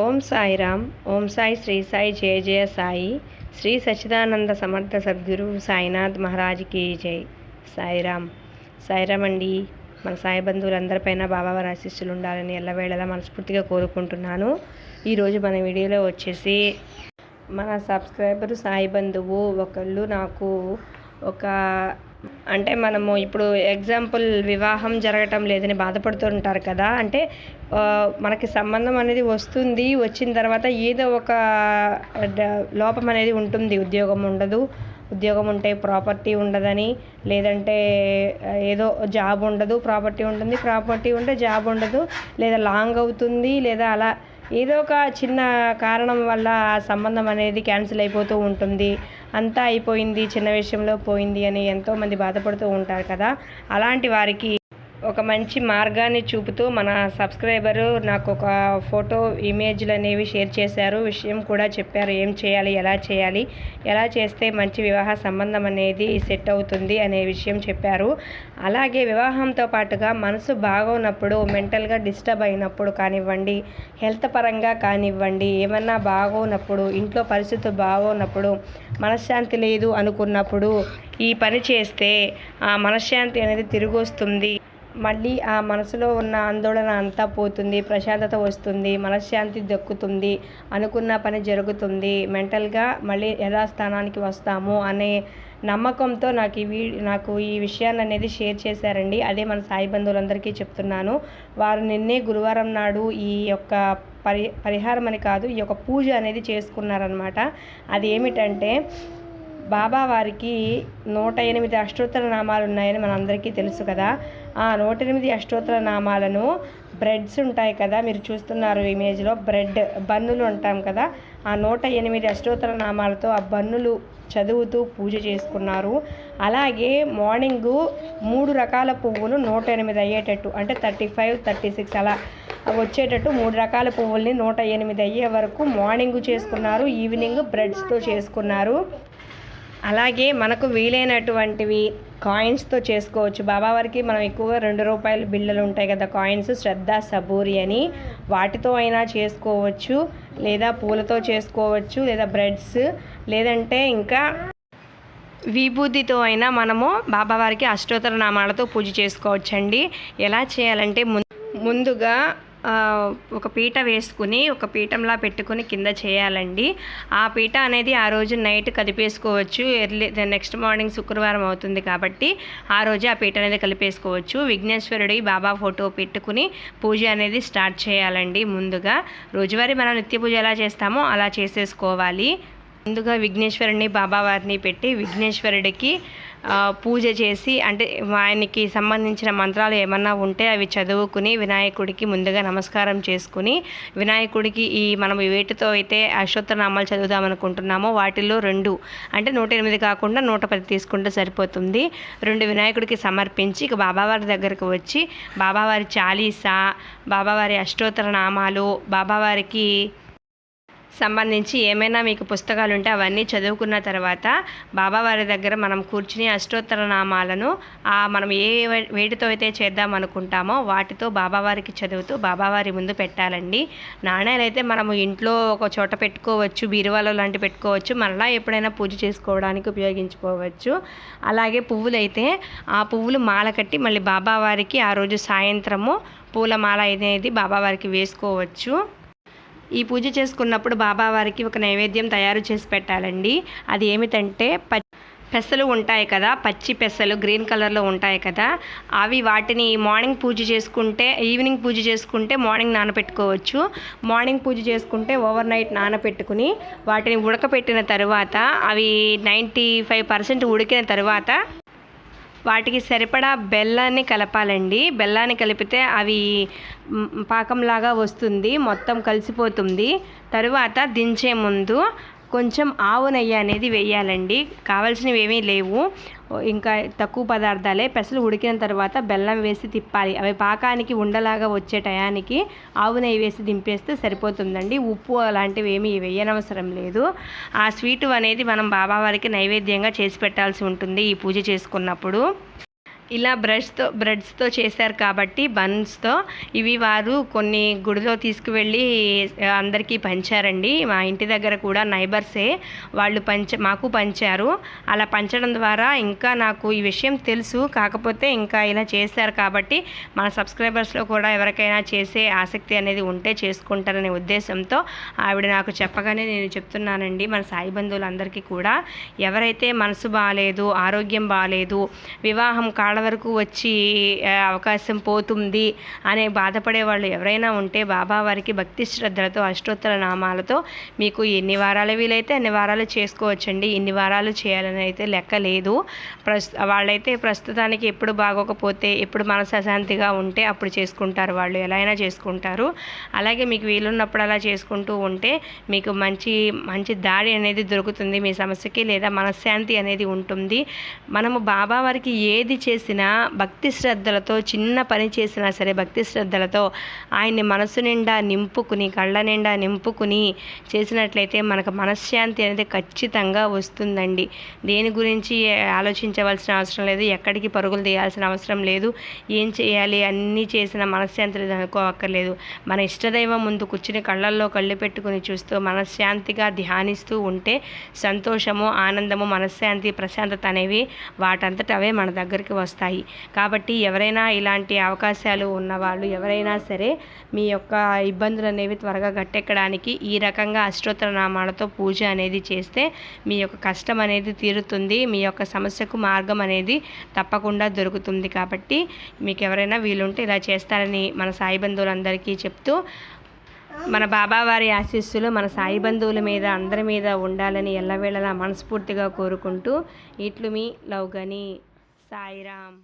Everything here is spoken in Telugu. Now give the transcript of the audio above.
ఓం సాయిరామ్. ఓం సాయి శ్రీ సాయి జయ జయ సాయి. శ్రీ సచ్చిదానంద సమర్థ సద్గురు సాయినాథ్ మహారాజ్కి జై. సాయిరామ్. సాయిరామ్ అండి మన సాయి బంధువులందరిపైన బాబావారి ఆశీస్సులు ఉండాలని ఎల్లవేళలా మనస్ఫూర్తిగా కోరుకుంటున్నాను. ఈరోజు మన వీడియోలో వచ్చేసి మన సబ్స్క్రైబర్ సాయి బంధువు ఒకళ్ళు నాకు ఒక అంటే మనము ఇప్పుడు ఎగ్జాంపుల్ వివాహం జరగటం లేదని బాధపడుతుంటారు కదా అంటే మనకి సంబంధం అనేది వస్తుంది వచ్చిన తర్వాత ఏదో ఒక లోపం అనేది ఉంటుంది ఉద్యోగం ఉండదు ఉద్యోగం ఉంటే ప్రాపర్టీ ఉండదని లేదంటే ఏదో జాబ్ ఉండదు ప్రాపర్టీ ఉంటుంది ప్రాపర్టీ ఉంటే జాబ్ ఉండదు లేదా లాంగ్ అవుతుంది లేదా అలా ఏదో ఒక చిన్న కారణం వల్ల ఆ సంబంధం అనేది క్యాన్సిల్ అయిపోతూ ఉంటుంది అంతా అయిపోయింది చిన్న విషయంలో పోయింది అని ఎంతోమంది బాధపడుతూ ఉంటారు కదా. అలాంటి వారికి ఒక మంచి మార్గాన్ని చూపుతూ మన సబ్స్క్రైబరు నాకు ఒక ఫోటో ఇమేజ్లు అనేవి షేర్ చేశారు. విషయం కూడా చెప్పారు. ఏం చేయాలి? ఎలా చేయాలి? ఎలా చేస్తే మంచి వివాహ సంబంధం అనేది సెట్ అవుతుంది అనే విషయం చెప్పారు. అలాగే వివాహంతో పాటుగా మనసు బాగోనప్పుడు మెంటల్గా డిస్టర్బ్ అయినప్పుడు కానివ్వండి హెల్త్ పరంగా కానివ్వండి ఏమన్నా బాగోనప్పుడు ఇంట్లో పరిస్థితి బాగోనప్పుడు మనశ్శాంతి లేదు అనుకున్నప్పుడు ఈ పని చేస్తే ఆ మనశ్శాంతి అనేది తిరిగి వస్తుంది మళ్ళీ ఆ మనసులో ఉన్న ఆందోళన అంతా పోతుంది ప్రశాంతత వస్తుంది మనశ్శాంతి దక్కుతుంది అనుకున్న పని జరుగుతుంది. మెంటల్గా మళ్ళీ యథాస్థానానికి వస్తాము అనే నమ్మకంతో నాకు ఈ నాకు ఈ విషయాన్ని అనేది షేర్ చేశారండి. అదే మన సాయి బంధువులందరికీ చెప్తున్నాను. వారు నిన్నే గురువారం నాడు ఈ యొక్క పరి పరిహారం అని కాదు ఈ యొక్క పూజ అనేది చేసుకున్నారనమాట అది ఏమిటంటే బాబా వారికి నూట ఎనిమిది అష్టోత్తర నామాలు ఉన్నాయని మనందరికీ తెలుసు కదా. ఆ నూట ఎనిమిది అష్టోత్తర నామాలను బ్రెడ్స్ ఉంటాయి కదా. మీరు చూస్తున్నారు ఇమేజ్లో బ్రెడ్ బన్నులు ఉంటాం కదా. ఆ నూట ఎనిమిది అష్టోత్తర నామాలతో ఆ బన్నులు చదువుతూ పూజ చేసుకున్నారు. అలాగే మార్నింగు మూడు రకాల పువ్వులు నూట ఎనిమిది అయ్యేటట్టు అంటే థర్టీ ఫైవ్ థర్టీ సిక్స్ అలా వచ్చేటట్టు మూడు రకాల పువ్వుల్ని నూట ఎనిమిది అయ్యే వరకు మార్నింగ్ చేసుకున్నారు ఈవినింగ్ బ్రెడ్స్తో చేసుకున్నారు. అలాగే మనకు వీలైనటువంటివి కాయిన్స్తో చేసుకోవచ్చు. బాబావారికి మనం ఎక్కువగా రెండు రూపాయల బిళ్ళలు ఉంటాయి కదా కాయిన్స్ శ్రద్ధ సబూరి అని వాటితో అయినా చేసుకోవచ్చు లేదా పూలతో చేసుకోవచ్చు లేదా బ్రెడ్స్ లేదంటే ఇంకా విభూతితో అయినా మనము బాబావారికి అష్టోత్తర నామాలతో పూజ చేసుకోవచ్చండి. ఎలా చేయాలంటే ముం- ముందుగా ఒక పీట వేసుకుని ఒక పీఠంలా పెట్టుకుని కింద చేయాలండి. ఆ పీట అనేది ఆ రోజు నైట్ కదిపేసుకోవచ్చు ఎర్లీ నెక్స్ట్ మార్నింగ్ శుక్రవారం అవుతుంది కాబట్టి ఆ రోజు ఆ పీట అనేది కలిపేసుకోవచ్చు. విఘ్నేశ్వరుడి బాబా ఫోటో పెట్టుకుని పూజ అనేది స్టార్ట్ చేయాలండి ముందుగా. రోజువారీ మనం నిత్య పూజ ఎలా చేస్తామో అలా చేసేసుకోవాలి. ముందుగా విఘ్నేశ్వరుడిని బాబావారిని పెట్టి విఘ్నేశ్వరుడికి పూజ చేసి అంటే ఆయనకి సంబంధించిన మంత్రాలు ఏమన్నా ఉంటే అవి చదువుకుని వినాయకుడికి ముందుగా నమస్కారం చేసుకుని వినాయకుడికి ఈ మనం వేటితో అయితే అశ్వత్థనామాలు చదువుదాం అనుకుంటున్నామో వాటిల్లో రెండు అంటే నూట ఎనిమిది కాకుండా నూట పది తీసుకుంటే సరిపోతుంది. రెండు వినాయకుడికి సమర్పించి ఇక బాబావారి దగ్గరకు వచ్చి బాబావారి చాలీసా బాబావారి అష్టోత్తర నామాలు బాబావారికి సంబంధించి ఏమైనా మీకు పుస్తకాలు ఉంటే అవన్నీ చదువుకున్న తర్వాత బాబావారి దగ్గర మనం కూర్చుని అష్టోత్తర నామాలను ఆ మనం ఏ వేటితో అయితే చేద్దాం అనుకుంటామో వాటితో బాబావారికి చదువుతూ బాబావారి ముందు పెట్టాలండి. నాణ్యాలు అయితే మనము ఇంట్లో ఒక చోట పెట్టుకోవచ్చు బీరువాలో లాంటి పెట్టుకోవచ్చు మరలా ఎప్పుడైనా పూజ చేసుకోవడానికి ఉపయోగించుకోవచ్చు. అలాగే పువ్వులు అయితే ఆ పువ్వులు మాల కట్టి మళ్ళీ బాబావారికి ఆ రోజు సాయంత్రము పూలమాల అనేది బాబావారికి వేసుకోవచ్చు. ఈ పూజ చేసుకున్నప్పుడు బాబావారికి ఒక నైవేద్యం తయారు చేసి పెట్టాలండి. అది ఏమిటంటే ప పెసలు ఉంటాయి కదా పచ్చి పెసలు గ్రీన్ కలర్లో ఉంటాయి కదా అవి వాటిని మార్నింగ్ పూజ చేసుకుంటే ఈవినింగ్ పూజ చేసుకుంటే మార్నింగ్ నానబెట్టుకోవచ్చు మార్నింగ్ పూజ చేసుకుంటే ఓవర్ నైట్ నానబెట్టుకుని వాటిని ఉడకపెట్టిన తర్వాత అవి నైంటీ ఫైవ్ పర్సెంట్ ఉడికిన తర్వాత వాటికి సరిపడా బెల్లాన్ని కలపాలండి. బెల్లాన్ని కలిపితే అవి పాకంలాగా వస్తుంది మొత్తం కలిసిపోతుంది. తరువాత దించే ముందు కొంచెం ఆవు నెయ్యి అనేది వేయాలండి. కావాల్సినవి ఏమీ లేవు. ఇంకా తక్కువ పదార్థాలే. పెసలు ఉడికిన తర్వాత బెల్లం వేసి తిప్పాలి. అవి పాకానికి ఉండలాగా వచ్చే టయానికి ఆవు నెయ్యి వేసి దింపేస్తే సరిపోతుందండి. ఉప్పు అలాంటివి ఏమీ వేయనవసరం లేదు. ఆ స్వీటు అనేది మనం బాబావారికి నైవేద్యంగా చేసి పెట్టాల్సి ఉంటుంది ఈ పూజ చేసుకున్నప్పుడు. ఇలా బ్రష్తో బ్రెడ్స్తో చేశారు కాబట్టి బన్స్తో. ఇవి వారు కొన్ని గుడిలో తీసుకువెళ్ళి అందరికీ పంచారండి. మా ఇంటి దగ్గర కూడా నైబర్సే వాళ్ళు పంచ మాకు పంచారు. అలా పంచడం ద్వారా ఇంకా నాకు ఈ విషయం తెలుసు. కాకపోతే ఇంకా ఇలా చేశారు కాబట్టి మన సబ్స్క్రైబర్స్లో కూడా ఎవరికైనా చేసే ఆసక్తి అనేది ఉంటే చేసుకుంటారనే ఉద్దేశంతో ఆవిడ నాకు చెప్పగానే నేను చెప్తున్నానండి. మన సాయి బంధువులందరికీ కూడా ఎవరైతే మనసు బాగాలేదు ఆరోగ్యం బాగాలేదు వివాహం కాడ వరకు వచ్చి అవకాశం పోతుంది అనే బాధపడే వాళ్ళు ఎవరైనా ఉంటే బాబా వారికి భక్తి శ్రద్ధలతో అష్టోత్తర నామాలతో మీకు ఎన్ని వారాలు వీలైతే అన్ని వారాలు చేసుకోవచ్చండి. ఇన్ని వారాలు చేయాలని అయితే లెక్క లేదు. ప్రస్ వాళ్ళైతే ప్రస్తుతానికి ఎప్పుడు బాగోకపోతే ఎప్పుడు మనసు అశాంతిగా ఉంటే అప్పుడు చేసుకుంటారు వాళ్ళు. ఎలా అయినా చేసుకుంటారు. అలాగే మీకు వీలున్నప్పుడు అలా చేసుకుంటూ ఉంటే మీకు మంచి మంచి దాడి అనేది దొరుకుతుంది. మీ సమస్యకి లేదా మనశ్శాంతి అనేది ఉంటుంది. మనము బాబా వారికి ఏది చేసి చేసినా భక్తి శ్రద్ధలతో చిన్న పని చేసినా సరే భక్తి శ్రద్ధలతో ఆయన్ని మనసు నిండా నింపుకుని కళ్ళ నిండా నింపుకుని చేసినట్లయితే మనకు మనశ్శాంతి అనేది ఖచ్చితంగా వస్తుందండి. దేని గురించి ఆలోచించవలసిన అవసరం లేదు ఎక్కడికి పరుగులు తీయాల్సిన అవసరం లేదు ఏం చేయాలి అన్నీ చేసిన మనశ్శాంతి లేదు అనుకోవక్కర్లేదు మన ఇష్టదైవం ముందు కూర్చుని కళ్ళల్లో కళ్ళు పెట్టుకుని చూస్తూ మనశ్శాంతిగా ధ్యానిస్తూ ఉంటే సంతోషము ఆనందము మనశ్శాంతి ప్రశాంతత అనేవి వాటంతట అవే మన దగ్గరికి వస్తాయి. కాబట్టి ఎవరైనా ఇలాంటి అవకాశాలు ఉన్నవాళ్ళు ఎవరైనా సరే మీ యొక్క ఇబ్బందులు అనేవి త్వరగా గట్టెక్కడానికి ఈ రకంగా అష్టోత్తర నామాలతో పూజ అనేది చేస్తే మీ యొక్క కష్టం అనేది తీరుతుంది మీ యొక్క సమస్యకు మార్గం అనేది తప్పకుండా దొరుకుతుంది. కాబట్టి మీకు ఎవరైనా వీలుంటే ఇలా చేస్తారని మన సాయి బంధువులందరికీ చెప్తూ మన బాబావారి ఆశీస్సులు మన సాయి బంధువుల మీద అందరి మీద ఉండాలని ఎల్లవేళలా మనస్ఫూర్తిగా కోరుకుంటూ ఇట్లు మీ లవ్ గనీ సాయిరామ్